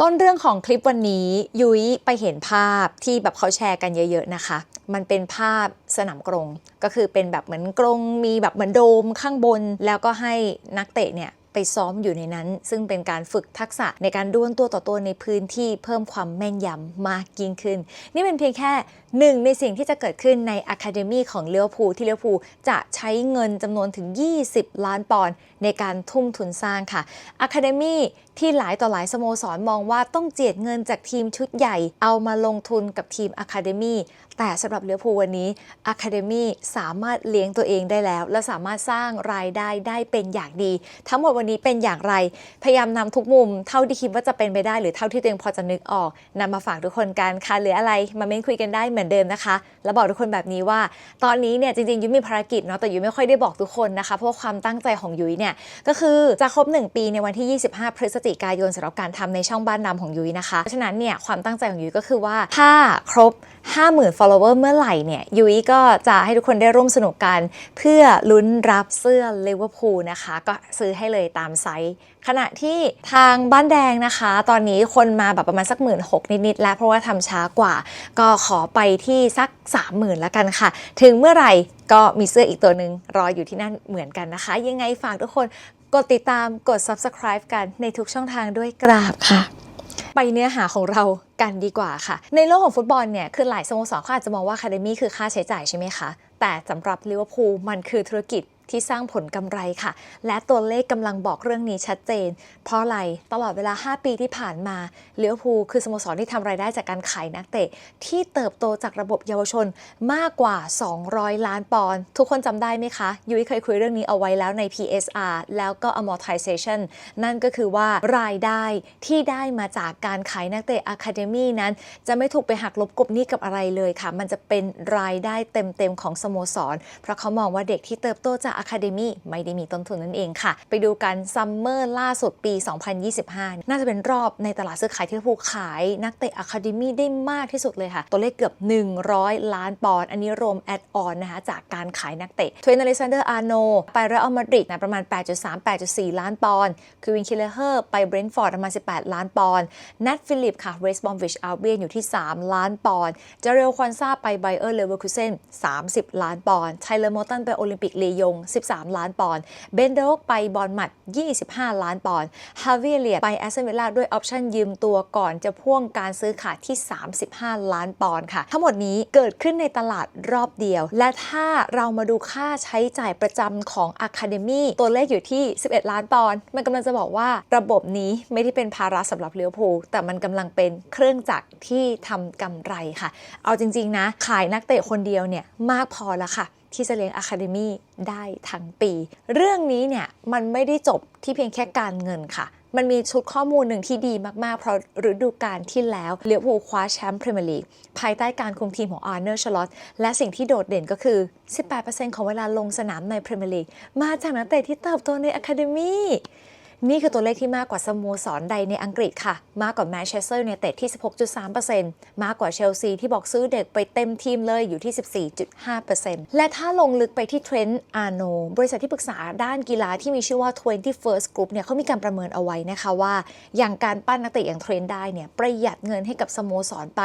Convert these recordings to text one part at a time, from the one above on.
ต้นเรื่องของคลิปวันนี้ยุ้ยไปเห็นภาพที่แบบเขาแชร์กันเยอะ ๆนะคะ มันเป็นภาพสนามกรงก็คือเป็นแบบเหมือนกรงมีแบบเหมือนโดมข้างบน แล้วก็ให้นักเตะเนี่ย ไปซ้อมอยู่ในนั้น ซึ่งเป็นการฝึกทักษะในการดวลตัวต่อตัวในพื้นที่เพิ่มความแม่นยำมากยิ่งขึ้น นี่เป็นเพียงแค่หนึ่งในสิ่งที่จะเกิดขึ้นในอะคาเดมีของเลี้ยวภูที่เลี้ยวภูจะใช้เงินจำนวนถึง 20 ล้านปอนด์ในการทุ่มทุนสร้างค่ะอะคาเดมีที่หลายต่อหลายสโมสรมองว่าต้องเจียดเงินจากทีมชุดใหญ่ เอามาลงทุนกับทีมอะคาเดมีแต่สำหรับเลี้ยวภูวันนี้อะคาเดมีสามารถเลี้ยงตัวเองได้แล้ว และสามารถสร้างรายได้ได้เป็นอย่างดี ทั้งหมดวันนี้เป็นอย่างไร พยายามนำทุกมุม เท่าที่คิดว่าจะเป็นไปได้หรือเท่าที่ตัวเองพอจะนึกออกนำมาฝากทุกคนกันค่ะหรืออะไรมาเม้นคุยกันได้เหมือนเดิมนะคะ แล้วบอกทุกคนแบบนี้ว่า ตอนนี้เนี่ยจริงๆยุ้ยมีภารกิจเนาะแต่ยุ้ยไม่ค่อยได้บอกทุกคนนะคะเพราะความตั้งใจของยุ้ยเนี่ยก็คือจะครบ 1 ปีในวันที่ 25 พฤศจิกายนสำหรับการทำในช่องบ้านนำของยุ้ยนะคะเพราะฉะนั้นเนี่ยความตั้งใจของยุ้ยก็คือว่าถ้าครบ 50,000 follower เมื่อไหร่เนี่ยยุ้ยก็จะให้ทุกคนได้ร่วมสนุกกัน เพื่อลุ้นรับเสื้อลิเวอร์พูลนะคะ ก็ซื้อให้เลยตามไซส์ขณะที่ทางบ้านแดงนะคะ ตอนนี้คนมาแบบประมาณสักหมื่นหกนิดๆแล้วเพราะว่าทำช้ากว่า ก็ขอไปที่สัก 30,000แล้วกันค่ะ ถึงเมื่อไหร่ก็มีเสื้ออีกตัวหนึ่งรออยู่ที่นั่นเหมือนกันนะคะ ยังไงฝากทุกคนกดติดตามกด subscribe กันในทุกช่องทางด้วยกราบค่ะ ไปเนื้อหาของเรากันดีกว่าค่ะ ในโลกของฟุตบอลเนี่ย คือหลายสโมสรเขาอาจจะมองว่าคาเดมี่คือค่าใช้จ่ายใช่ไหมคะ แต่สำหรับลิเวอร์พูลมันคือธุรกิจ ที่สร้างผลกำไรค่ะ และตัวเลขกำลังบอกเรื่องนี้ชัดเจน เพราะอะไรตลอดเวลา 5 ปีที่ผ่านมาเลิเวอร์พูคือสโมสรที่ทำรายได้จากการขายนักเตะ ที่เติบโตจากระบบเยาวชนมากกว่า 200 ล้านปอนด์ทุกคนจำได้ไหมคะ ยุ้ยเคยคุยเรื่องนี้เอาไว้แล้วใน PSR แล้วก็ amortization นั่นก็คือว่ารายได้ที่ได้มาจากการขายนักเตะ Academy นั้น จะไม่ถูกไปหักลบกบหนี้กับอะไรเลยค่ะ มันจะเป็นรายได้เต็มๆของสโมสร เพราะเขามองว่าเด็กที่เติบโตจาก Academy ไม่ได้มีต้นทุนนั่นเองค่ะ ไปดูกันซัมเมอร์ล่าสุดปี 2025 น่าจะเป็นรอบในตลาดซื้อขายที่ลิเวอร์พูลขายนักเตะ Academy ได้มากที่สุดเลยค่ะ ตัวเลขเกือบ 100 ล้านปอนด์อันนี้รวมแอดออนนะคะจากการขายนักเตะเทรนอเลซันเดอร์อาร์โนไปเรอัลมาดริดนะประมาณ 8.3 8.4 ล้านปอนด์คือวินคิลเลอร์ไปเบรนท์ฟอร์ดประมาณ 18 ล้านปอนด์นัทฟิลิปค่ะเวสบอมวิชอัลเบียนอยู่ที่ 3 ล้านปอนด์เจเรลควันซาไปไบเออร์เลเวอร์คูเซน30 ล้านปอนด์ไทเลอร์มอตันไปโอลิมปิกเลยง13 ล้านปอนด์ เบนเดโกไปบอลมัด 25 ล้านปอนด์ ฮาวิเลียไปแอสเซนวิลล่าด้วยออปชั่นยืมตัวก่อนจะพ่วงการซื้อขายที่ 35 ล้านปอนด์ค่ะ ทั้งหมดนี้เกิดขึ้นในตลาดรอบเดียว และถ้าเรามาดูค่าใช้จ่ายประจำของ Academy ตัวเลขอยู่ที่ 11 ล้านปอนด์ มันกำลังจะบอกว่าระบบนี้ไม่ได้เป็นภาระสำหรับเลี้ยวภูแต่มันกำลังเป็นเครื่องจักรที่ทำกำไรค่ะ เอาจริง ๆ นะ ขายนักเตะคนเดียวเนี่ยมากพอแล้วค่ะ ที่จะเลี้ยงอะคาเดมีได้ทั้งปี เรื่องนี้เนี่ยมันไม่ได้จบที่เพียงแค่การเงินค่ะ มันมีชุดข้อมูลหนึ่งที่ดีมาก ๆ เพราะฤดูกาลที่แล้วเลี้ยวภูคว้าแชมป์พรีเมียร์ลีกภายใต้การคุมทีมของอาร์เนอร์ชลอตและสิ่งที่โดดเด่นก็คือ 18%ของเวลาลงสนามในพรีเมียร์ลีกมาจากนักเตะที่เติบโตในอะคาเดมี นี่คือตัวเลขที่มากกว่าสโมสรใดในอังกฤษค่ะ มากกว่าแมนเชสเตอร์ยูไนเต็ดที่ 16.3%มากกว่าเชลซีที่บอกซื้อเด็กไปเต็มทีมเลยอยู่ที่ 14.5%และถ้าลงลึกไปที่เทรนด์อาร์โนบริษัทที่ปรึกษาด้านกีฬาที่มีชื่อว่า 21st Group เนี่ยเขามีการประเมินเอาไว้นะคะว่า อย่างการปั้นนักเตะอย่างเทรนด์ได้เนี่ยประหยัดเงินให้กับสโมสรไป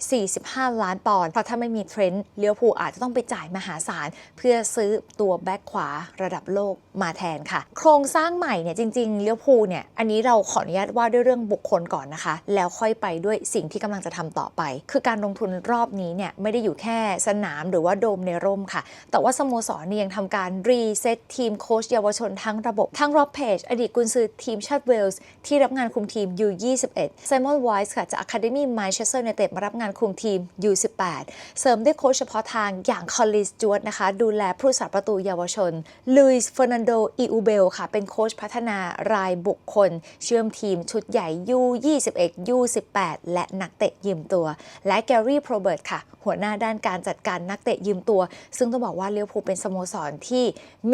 145 ล้านปอนด์เพราะถ้าไม่มีเทรนด์เลี้ยวภูอาจจะต้องไปจ่ายมหาศาลเพื่อซื้อตัวแบ็คขวาระดับโลกมาแทนค่ะ โครงสร้างใหม่เนี่ยจริงๆเลี้ยวภูเนี่ยอันนี้เราขออนุญาตว่าด้วยเรื่องบุคคลก่อนนะคะ แล้วค่อยไปด้วยสิ่งที่กำลังจะทำต่อไป คือการลงทุนรอบนี้เนี่ยไม่ได้อยู่แค่สนามหรือว่าโดมในร่มค่ะ แต่ว่าสโมสรเนี่ยยังทำการรีเซ็ตทีมโค้ชเยาวชนทั้งระบบ ทั้งรอบเพจอดีตกุนซือทีมชาติเวลส์ที่รับงานคุมทีม U21 ไซมอนไวส์ค่ะจาก Academy Manchester United มารับงานคุมทีม U18 เสริมด้วยโค้ชเฉพาะทางอย่างคอลลิสจวดนะคะ ดูแลผู้สาประตูเยาวชนลุยส์เฟอร์นันโดอิอูเบลค่ะเป็นโค้ชพัฒนารายบุคคล เชื่อมทีมชุดใหญ่ U21 U18 และนักเตะยืมตัว และแกรี่โปรเบิร์ตค่ะ หัวหน้าด้านการจัดการนักเตะยืมตัว ซึ่งต้องบอกว่าเลี้ยวภูเป็นสโมสรที่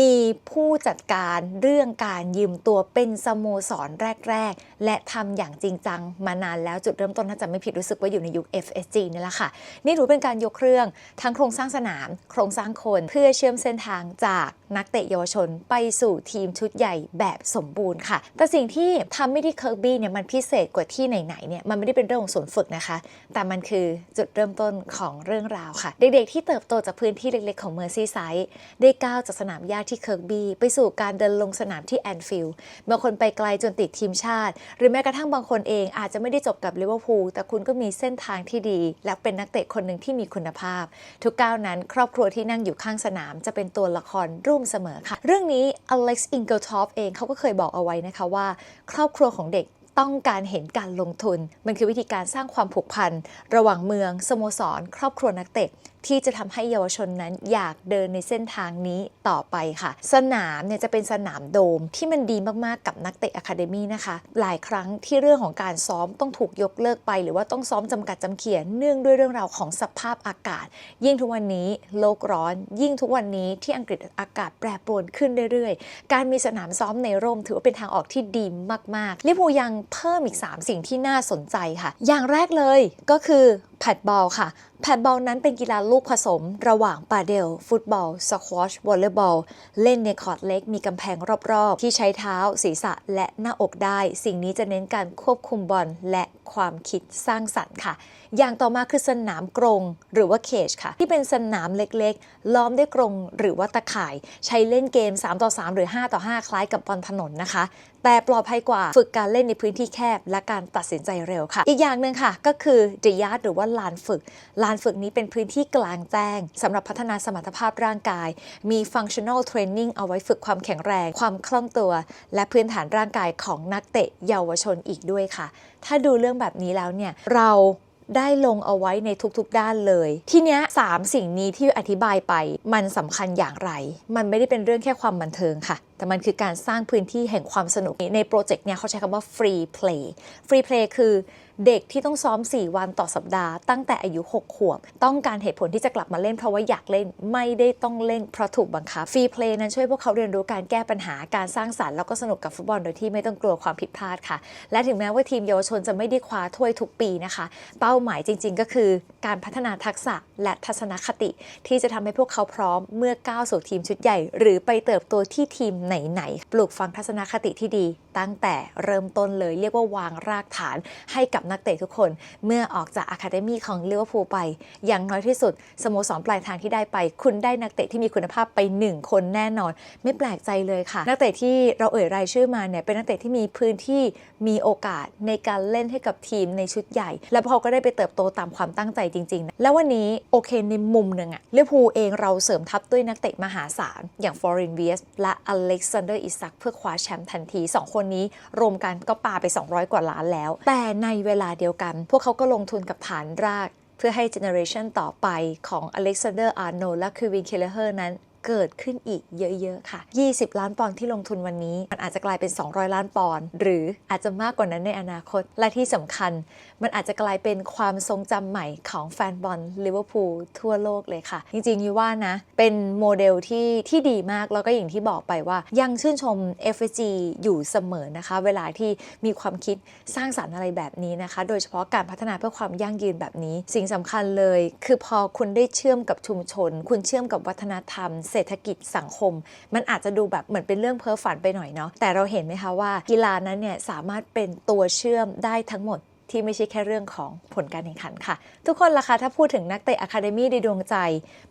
มีผู้จัดการเรื่องการยืมตัวเป็นสโมสรแรก ๆ และทำอย่างจริงจังมานานแล้วจุดเริ่มต้นถ้าจะไม่ผิดรู้สึกว่าอยู่ในยุค FSG นี่แหละค่ะ นี่ถือเป็นการยกเครื่องทั้งโครงสร้างสนาม โครงสร้างคนเพื่อเชื่อมเส้นทางจากนักเตะเยาวชนไปสู่ทีมชุดใหญ่แบบสมบูรณ์ค่ะ แต่สิ่งที่ทำให้ที่เคิร์กบี้เนี่ยมันพิเศษกว่าที่ไหนๆเนี่ยมันไม่ได้เป็นเรื่องของศูนย์ฝึกนะคะ แต่มันคือจุดเริ่มต้นของเรื่องราวค่ะ เด็กๆ ที่เติบโตจากพื้นที่เล็กๆ ของเมอร์ซีไซด์ได้ก้าวจากสนามหญ้าที่เคิร์กบี้ไปสู่การเดินลงสนามที่แอนฟิลด์บางคนไปไกลจนติดทีมชาติ หรือแม้กระทั่งบางคนเองอาจจะไม่ได้จบกับลิเวอร์พูลแต่คุณก็มีเส้นทางที่ดี และเป็นนักเตะคนหนึ่งที่มีคุณภาพ ทุกก้าวนั้นครอบครัวที่นั่งอยู่ข้างสนามจะเป็นตัวละครร่วมเสมอค่ะ เรื่องนี้อเล็กซ์อิงเกิลทอฟเองเขาก็เคยบอกเอาไว้นะคะว่า ครอบครัวของเด็กต้องการเห็นการลงทุน มันคือวิธีการสร้างความผูกพัน ระหว่างเมือง สโมสร ครอบครัวนักเตะ ที่จะทำให้เยาวชนนั้นอยากเดินในเส้นทางนี้ต่อไปค่ะ สนามเนี่ยจะเป็นสนามโดมที่มันดีมากๆกับนักเตะอะคาเดมี่นะคะ หลายครั้งที่เรื่องของการซ้อมต้องถูกยกเลิกไป หรือว่าต้องซ้อมจำกัดจำเขียนเนื่องด้วยเรื่องราวของสภาพอากาศ ยิ่งทุกวันนี้โลกร้อน ยิ่งทุกวันนี้ที่อังกฤษอากาศแปรปรวนขึ้นเรื่อยๆ การมีสนามซ้อมในร่มถือว่าเป็นทางออกที่ดีมากๆลิเวอร์พูลยังเพิ่มอีก 3 สิ่งที่น่าสนใจค่ะ อย่างแรกเลยก็คือแพดบอลค่ะแพดบอลนั้นเป็นกีฬาลูกผสม ระหว่างปาเดล ฟุตบอล สควอชวอลเลย์บอล เล่นในคอร์ตเล็ก มีกำแพงรอบๆ ที่ใช้เท้า ศีรษะและหน้าอกได้ สิ่งนี้จะเน้นการควบคุมบอลและความคิดสร้างสรรค์ค่ะ อย่างต่อมาคือสนามกรง หรือว่าเคจค่ะ ที่เป็นสนามเล็กๆ ล้อมด้วยกรงหรือว่าตะข่าย ใช้เล่นเกม 3 ต่อ 3 หรือ 5 ต่อ 5 คล้ายกับบอลถนนนะคะ แต่ปลอดภัยกว่า ฝึกการเล่นในพื้นที่แคบ และการตัดสินใจเร็วค่ะ อีกอย่างหนึ่งค่ะ ก็คือเดียาร์หรือว่าลานฝึก ลานฝึกนี้เป็นพื้นที่กลางแจ้งสำหรับพัฒนาสมรรถภาพร่างกาย มี functional training เอาไว้ฝึกความแข็งแรง ความคล่องตัว และพื้นฐานร่างกายของนักเตะเยาวชนอีกด้วยค่ะ ถ้าดูเรื่องแบบนี้แล้วเนี่ยเรา ได้ลงเอาไว้ในทุกๆด้านเลย ทีเนี้ยสามสิ่งนี้ที่อธิบายไปมันสำคัญอย่างไร มันไม่ได้เป็นเรื่องแค่ความบันเทิงค่ะ แต่มันคือการสร้างพื้นที่แห่งความสนุกในโปรเจกต์เนี้ยเขาใช้คำว่า free play free play คือ เด็กที่ต้องซ้อม 4 วันต่อสัปดาห์ตั้งแต่อายุ 6 ขวบ ต้องการเหตุผลที่จะกลับมาเล่นเพราะว่าอยากเล่นไม่ได้ต้องเล่นเพราะถูกบังคับ free play นั้นช่วยพวกเขาเรียนรู้การแก้ปัญหาการสร้างสรรค์แล้วก็สนุกกับฟุตบอลโดยที่ไม่ต้องกลัวความผิดพลาดค่ะ และถึงแม้ว่าทีมเยาวชนจะไม่ได้คว้าถ้วยทุกปีนะคะ เป้าหมายจริง ๆ ก็คือการพัฒนาทักษะและทัศนคติ ที่จะทำให้พวกเขาพร้อมเมื่อก้าวสู่ทีมชุดใหญ่ หรือไปเติบโตที่ทีมไหนๆปลูกฝังทัศนคติที่ดี ตั้งแต่เริ่มต้นเลยเรียกว่าวางรากฐานให้กับนักเตะทุกคน เมื่อออกจากอะคาเดมีของลิเวอร์พูลไป อย่างน้อยที่สุดสโมสรปลายทางที่ได้ไป คุณได้นักเตะที่มีคุณภาพไปหนึ่งคนแน่นอน ไม่แปลกใจเลยค่ะ นักเตะที่เราเอ่ยรายชื่อมาเนี่ยเป็นนักเตะที่มีพื้นที่มีโอกาสในการเล่นให้กับทีมในชุดใหญ่ แล้วเขาก็ได้ไปเติบโตตามความตั้งใจจริงๆนะแล้ววันนี้โอเคในมุมหนึ่งอะลิเวอร์พูลเองเราเสริมทัพด้วยนักเตะมหาศาลอย่างฟอรินเวียสและอเล็กซานเดอร์อิซักเพื่อคว้าแชมป์ทันที 2 คนนี้รวมกันก็ปาไป 200 กว่าล้านแล้ว แต่ในเวลาเดียวกัน พวกเขาก็ลงทุนกับฐานราก เพื่อให้เจเนอเรชันต่อไปของอเล็กซานเดอร์อาร์โนและคือวินเคเลเฮอร์นั้น เกิดขึ้นอีกเยอะ ๆ ค่ะ 20 ล้านปอนด์ที่ลงทุนวันนี้ มันอาจจะกลายเป็น 200 ล้านปอนด์หรืออาจจะมากกว่านั้นในอนาคต และที่สำคัญ มันอาจจะกลายเป็นความทรงจำใหม่ของแฟนบอลลิเวอร์พูลทั่วโลกเลยค่ะ จริงๆยูว่านะ เป็นโมเดลที่ที่ดีมากแล้วก็อย่างที่บอกไปว่า ยังชื่นชม FG อยู่เสมอนะคะ เวลาที่มีความคิดสร้างสรรค์อะไรแบบนี้นะคะ โดยเฉพาะการพัฒนาเพื่อความยั่งยืนแบบนี้ สิ่งสำคัญเลย คือพอคุณได้เชื่อมกับชุมชน คุณเชื่อมกับวัฒนธรรมเศรษฐกิจสังคม มันอาจจะดูแบบเหมือนเป็นเรื่องเพ้อฝันไปหน่อยเนาะแต่เราเห็นไหมคะว่ากีฬานั้นเนี่ยสามารถเป็นตัวเชื่อมได้ทั้งหมดที่ไม่ใช่แค่เรื่องของผลการแข่งขันค่ะ ทุกคนล่ะคะถ้าพูดถึงนักเตะอะคาเดมี่ในดวงใจ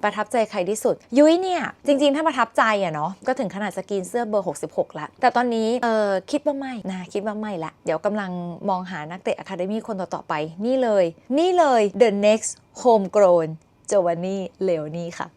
ประทับใจใครที่สุด ยุ้ยเนี่ย จริง ๆ ถ้าประทับใจอะเนาะก็ถึงขนาดสกรีนเสื้อเบอร์ 66ล้วแต่ตอนนี้เออคิดว่าไม่นะคิดว่าไม่ละ เดี๋ยวกำลังมองหานักเตะอะคาเดมี่คนต่อ ๆ ไป นี่เลย นี่เลย the next homegrown โจวานนี่เลโอนี่ค่ะ